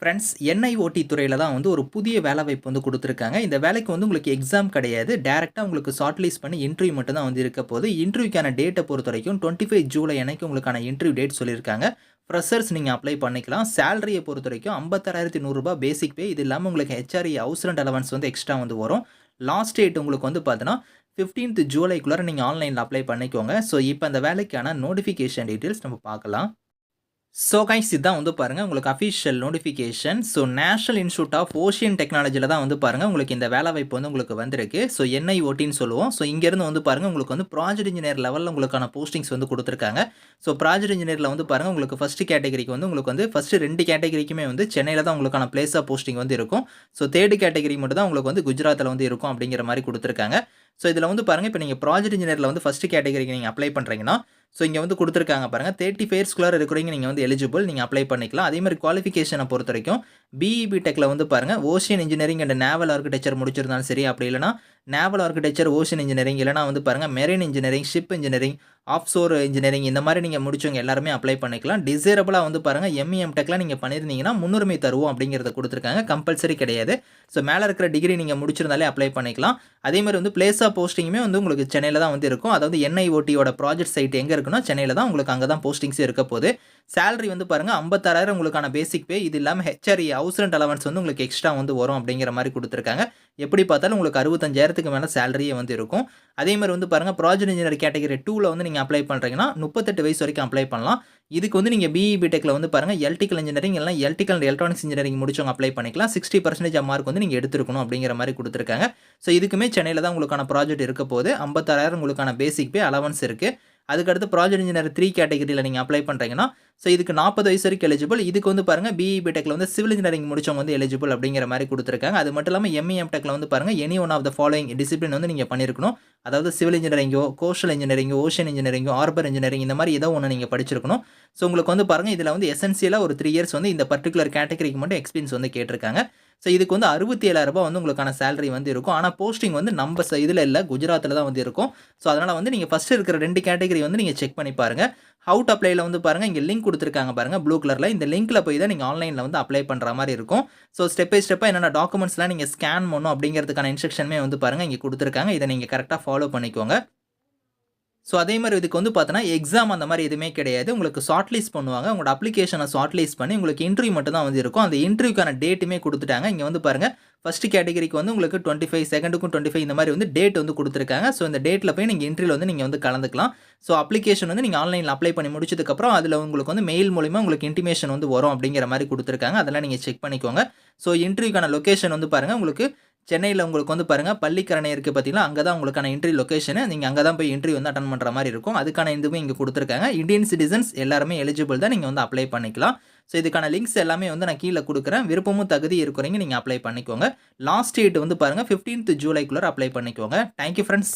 Friends NIOT துறையில் தான் வந்து ஒரு புதிய வேலைவாய்ப்பு வந்து கொடுத்துருக்காங்க. இந்த வேலைக்கு வந்து உங்களுக்கு எக்ஸாம் கிடையாது. டேரெக்டாக உங்களுக்கு ஷார்ட் லிஸ்ட் பண்ணி இன்டர்வியூ மட்டும் தான் வந்து இருக்க போது இன்டர்வியூக்கான டேட்டை பொறுத்த வரைக்கும் டுவெண்ட்டி ஃபைவ் ஜூலை அன்னைக்கு உங்களுக்கான இன்டர்வியூ டேட் சொல்லியிருக்காங்க. ஃப்ரெஷர்ஸ் நீங்கள் அப்ளை பண்ணிக்கலாம். சேலரியை பொறுத்த வரைக்கும் ஐம்பத்தாறாயிரத்தி நூறுரூபா பேசிக் பே இது இல்லாமல் உங்களுக்கு ஹெச்ஆர்இ ஹவுஸ் ரெண்ட் அலவன்ஸ் வந்து எக்ஸ்ட்ரா வந்து வரும். லாஸ்ட் டேட் உங்களுக்கு வந்து பார்த்தீங்கன்னா ஃபிஃப்டீன்த் ஜூலைக்குள்ளே நீங்கள் ஆன்லைனில் அப்ளை பண்ணிக்கோங்க. ஸோ இப்போ அந்த வேலைக்கான நோட்டிஃபிகேஷன் டீட்டெயில்ஸ் நம்ம பார்க்கலாம். ஸோ கைஸ் இதுதான் வந்து பாருங்கள் உங்களுக்கு official notification so national institute of ocean டெக்னாலஜியில் தான் வந்து பாருங்கள் உங்களுக்கு இந்த வேலை வாய்ப்பு வந்து உங்களுக்கு வந்திருக்கு. ஸோ என்ஐ ஓட்டின்னு சொல்லுவோம். ஸோ இங்கேருந்து வந்து பாருங்கள் உங்களுக்கு வந்து ப்ராஜெக்ட் இன்ஜினியர் லெவலில் உங்களுக்கான போஸ்டிங்ஸ் வந்து கொடுத்துருக்காங்க. ஸோ ப்ராஜெக்ட் இன்ஜினியரில் வந்து பாருங்கள் உங்களுக்கு ஃபஸ்ட்டு கேட்டகரிக்கு வந்து உங்களுக்கு வந்து ஃபஸ்ட்டு ரெண்டு கேட்டகரிக்குமே வந்து சென்னையில் தான் உங்களுக்கான பிளேஸ் ஆஃப் போஸ்டிங் வந்து இருக்கும். ஸோ தேர்டு கேட்டகரி மட்டும் தான் உங்களுக்கு வந்து குஜராத்தில் வந்து இருக்கும் அப்படிங்கிற மாதிரி கொடுத்துருக்காங்க. ஸோ இதில் வந்து பாருங்கள் இப்போ நீங்கள் ப்ராஜெக்ட் இன்ஜினியரில் வந்து ஃபஸ்ட்டு கேட்டகரிக்கு நீங்கள் அப்ளை பண்ணுறீங்கன்னா ஸோ இங்கே வந்து கொடுத்துருக்காங்க பாருங்கள் தேர்ட்டி ஃபேர்ஸ்குள்ளார இருக்கிறீங்க நீங்கள் வந்து எலிஜிபிள் நீங்கள் அப்ளை பண்ணிக்கலாம். அதே மாதிரி குவாலிஃபிகேஷனை பொறுத்த வரைக்கும் பிஇபி டெக்கில் வந்து பாருங்கள் ocean engineering and naval architecture முடிச்சிருந்தாலும் சரி அப்படி இல்லைனா நேவல் ஆர்கிடெக்சர் ஓஷன் இன்ஜினியரிங் இல்லைனா வந்து பாருங்கள் marine engineering ship engineering offshore engineering இந்த மாதிரி நீங்கள் முடிச்சவங்க எல்லாருமே அப்ளை பண்ணிக்கலாம். டிசைரபிளாக வந்து பாருங்கள் எம்இஎம் டெக்லாம் நீங்கள் பண்ணியிருந்தீங்கன்னா முன்னுரிமை தருவோம் அப்படிங்கிறத கொடுத்துருக்காங்க. கம்பல்சரி கிடையாது. ஸோ மேலே இருக்கிற டிகிரி நீங்கள் முடிச்சிருந்தாலே அப்ளை பண்ணிக்கலாம். அதேமாதிரி வந்து பிளேஸ் ஆஃப் போஸ்டிங்குமே வந்து உங்களுக்கு சென்னையில் தான் வந்து இருக்கும். அதாவது என்ஐஓடியோட ப்ராஜெக்ட் சைட் எங்கே இருக்குன்னா சென்னையில் தான் உங்களுக்கு அங்கே தான் போஸ்டிங்ஸே இருக்க போகுது. சேலரி வந்து பாருங்கள் ஐம்பத்தாறாயிரம் உங்களுக்கான பேசிக் பே இது இல்லாமல் ஹெச்ஆர்இ ஹவுஸ் ரெண்ட் அலவன்ஸ் வந்து உங்களுக்கு எக்ஸ்ட்ரா வந்து வரும் அப்படிங்கிற மாதிரி கொடுத்துருக்காங்க. எப்படி பார்த்தாலும் உங்களுக்கு அறுபத்தஞ்சாயிரம் அறுபத்தஞ்சாயிரத்துக்கு மேலே சேலரியே வந்து இருக்கும். அதே மாதிரி வந்து பாருங்கள் ப்ராஜெக்ட் இன்ஜினியர் கேட்டகரி டூவில் வந்து நீங்கள் அப்ளை பண்ணுறீங்கன்னா முப்பத்தெட்டு வயசு வரைக்கும் அப்ளை பண்ணலாம். இதுக்கு வந்து நீங்கள் பிஇ பிடெக்கில் வந்து பாருங்கள் எலக்ட்ரிக்கல் இன்ஜினியரிங் இல்லை எலக்ட்ரிக்கல் அண்ட் எலக்ட்ரானிக்ஸ் இன்ஜினியரிங் முடிச்சவங்க அப்ளை பண்ணிக்கலாம். சிக்ஸ்டி பர்சன்டேஜ் மார்க் வந்து நீங்கள் எடுத்துருக்கணும் அப்படிங்கிற மாதிரி கொடுத்துருக்காங்க. ஸோ இதுக்குமே சென்னையில் தான் உங்களுக்கான ப்ராஜெக்ட் இருக்க போது ஐம்பத்தாறாயிரம் உங்களுக்கான பேசிக் பே அலவன்ஸ் இருக்குது அதுக்கடுத்து ப்ராஜெக்ட் இன்ஜினியர் த்ரீ கேட்டகரியில் நீங்கள் அப்ளை பண்ணுறீங்கன்னா ஸோ இதுக்கு நாற்பது வயசு வரைக்கும் எலிஜிபிள் இதுக்கு வந்து பாருங்கள் பிஇ டெக்கில் வந்து சிவில் இன்ஜினியரிங் முடிச்சவங்க வந்து எலிஜிபிள் அப்படிங்கிற மாதிரி கொடுத்துருக்காங்க. அது மட்டும் இல்லாமல் எம்இஎம் டெக்கில் வந்து பாருங்கள் any one of the following discipline வந்து நீங்கள் பண்ணியிருக்கணும். அதாவது சிவில் இன்ஜினியரிங்கோ கோஷல் இன்ஜினியரிங்கோ ஓஷன் இன்ஜினியரிங்கோ ஆர்பர் இன்ஜினியரிங் இந்த மாதிரி ஏதோ ஒன்று நீங்கள் படிச்சிருக்கணும். ஸோ உங்களுக்கு வந்து பாருங்கள் இதில் வந்து எசென்சியலாக ஒரு த்ரீ இயர்ஸ் வந்து இந்த பர்டிகுலர் கேட்டகரிக்கு மட்டும் எக்ஸ்பீரியன்ஸ் வந்து கேட்டிருக்காங்க. ஸோ இதுக்கு வந்து அறுபத்தி ஏழாயிரரூபா வந்து உங்களுக்கான சேலரி வந்து இருக்கும். ஆனால் போஸ்டிங் வந்து நம்ம இதில் இல்லை குஜராத்தில் தான் வந்து இருக்கும். ஸோ அதனால் வந்து நீங்கள் ஃபஸ்ட்டு இருக்கிற ரெண்டு கேட்டகரி வந்து நீங்கள் செக் பண்ணி பாருங்கள் அவுட் அப்ளைல வந்து பாருங்கள் இங்கே லிங்க் கொடுத்துருக்காங்க பாருங்கள் ப்ளூ கலரில் இந்த லிங்க்கில் போய் தான் நீங்கள் ஆன்லைனில் வந்து அப்ளை பண்ணுற மாதிரி இருக்கும். ஸோ ஸ்டெப் பை ஸ்டெப்பாக என்னென்ன டாக்குமெண்ட்ஸ்லாம் நீங்கள் ஸ்கேன் பண்ணணும் அப்படிங்கிறதுக்கான இன்ஸ்ட்ரக்ஷனுமே வந்து பாருங்கள் இங்கே கொடுத்துருக்காங்க. இதை நீங்கள் கரெக்டாக ஃபாலோ பண்ணிக்கோங்க. ஸோ அதே மாதிரி இதுக்கு வந்து பார்த்தோன்னா எக்ஸாம் அந்த மாதிரி எதுவுமே கிடையாது. உங்களுக்கு ஷார்ட் லிஸ்ட் பண்ணுவாங்க. உங்களோட அப்ளிகேஷனை ஷார்ட் லிஸ்ட் பண்ணி உங்களுக்கு இன்டர்வியூ மட்டும் தான் வந்து இருக்கும். அந்த இன்டர்வியூக்கான டேட்டுமே கொடுத்துட்டாங்க. இங்கே வந்து பாருங்கள் ஃபஸ்ட் கேட்டகரிக்கு வந்து உங்களுக்கு டுவெண்ட்டி ஃபைவ் செகண்டுக்கும் டுவெண்ட்டி ஃபைவ் இந்த மாதிரி வந்து டேட் வந்து கொடுத்துருக்காங்க. ஸோ இந்த டேட்டில் போய் நீங்கள் இன்டர்வியூ வந்து நீங்கள் வந்து கலந்துக்கலாம். ஸோ அப்ளிகேஷன் வந்து நீங்கள் ஆன்லைனில் அப்ளை பண்ணி முடிச்சதுக்கப்புறம் அதில் உங்களுக்கு வந்து மெயில் மூலிமா உங்களுக்கு இன்டிமேஷன் வந்து வரும் அப்படிங்கிற மாதிரி கொடுத்துருக்காங்க. அதெல்லாம் நீங்கள் செக் பண்ணிக்கோங்க. ஸோ இன்டர்வியூக்கான லொக்கேஷன் வந்து பாருங்கள் உங்களுக்கு சென்னையில் உங்களுக்கு வந்து பாருங்கள் பள்ளிக்கரணை இருக்குது பார்த்தீங்கன்னா அங்கே தான் உங்களுக்கான இன்ட்ரி லொக்கேஷனு நீங்கள் அங்கே தான் போய் இன்ட்ரி வந்து அட்டன் பண்ணுற மாதிரி இருக்கும். அதுக்கான இதுவுமே இங்கே கொடுத்துருக்காங்க. இந்தியன் சிட்டிசன்ஸ் எல்லாருமே எலிஜிபிள் தான் நீங்கள் வந்து அப்ளை பண்ணிக்கலாம். ஸோ இதுக்கான லிங்க்ஸ் எல்லாமே வந்து நான் கீழே கொடுக்குறேன். விருப்பமும் தகுதி இருக்கிறீங்க நீங்கள் அப்ளை பண்ணிக்கோங்க. லாஸ்ட் டேட் வந்து பாருங்கள் ஃபிஃப்டீன்த் ஜூலைக்குள்ளே அப்ளை பண்ணிக்கோங்க. Thank you friends